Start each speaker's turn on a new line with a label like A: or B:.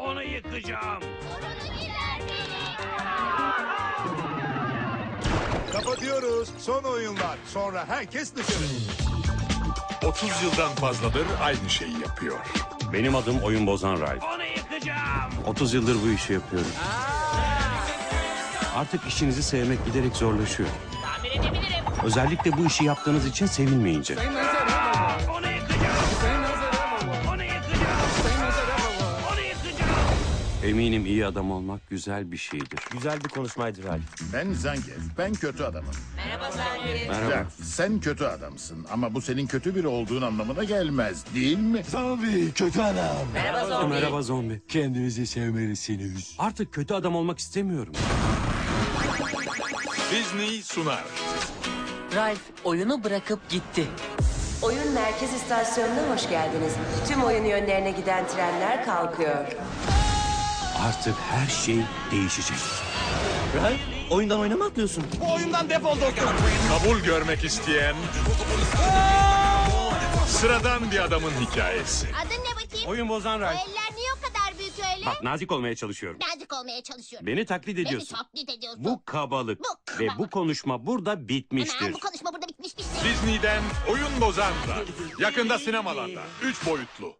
A: Onu yıkacağım.
B: Kapatıyoruz. Son oyunlar. Sonra herkes dışarı.
C: 30 yıldan fazladır aynı şeyi yapıyor.
D: Benim adım oyun bozan Ray.
A: Onu yıkacağım.
D: 30 yıldır bu işi yapıyorum. Artık işinizi sevmek giderek zorlaşıyor.
E: Tahmin edebilirim.
D: Özellikle bu işi yaptığınız için sevilmeyince.
A: Onu
D: Eminim iyi adam olmak güzel bir şeydir.
F: Güzel bir konuşmaydı Ray.
G: Ben Zangief. Ben kötü adamım.
E: Merhaba Zangi.
D: Merhaba.
G: Sen kötü adamsın ama bu senin kötü biri olduğun anlamına gelmez değil mi?
F: Tabii kötü adam.
E: Merhaba Zombi.
D: Merhaba zombi.
F: Kendinizi sevmelisiniz.
D: Artık kötü adam olmak istemiyorum.
C: Disney sunar.
E: Ralph oyunu bırakıp gitti.
H: Oyun merkez istasyonuna hoş geldiniz. Tüm oyun yönlerine giden trenler kalkıyor.
D: Artık her şey değişecek.
F: Ray oyundan oynama atlıyorsun.
C: Kabul görmek isteyen... Sıradan bir adamın hikayesi.
I: Adın ne bakayım?
D: Oyun bozan
I: O
D: Ray.
I: eller niye o kadar büyük öyle?
D: Bak nazik olmaya çalışıyorum.
I: Nazik olmaya çalışıyorum.
D: Beni taklit
I: Beni
D: ediyorsun.
I: taklit ediyorsun.
D: Bu kabalık.
I: Bu
D: Ve
I: kabalık.
D: bu konuşma burada bitmiştir.
I: Hemen bu konuşma burada bitmiştir.
C: Disney'den oyun bozan da. Yakında sinemalarda. Üç boyutlu.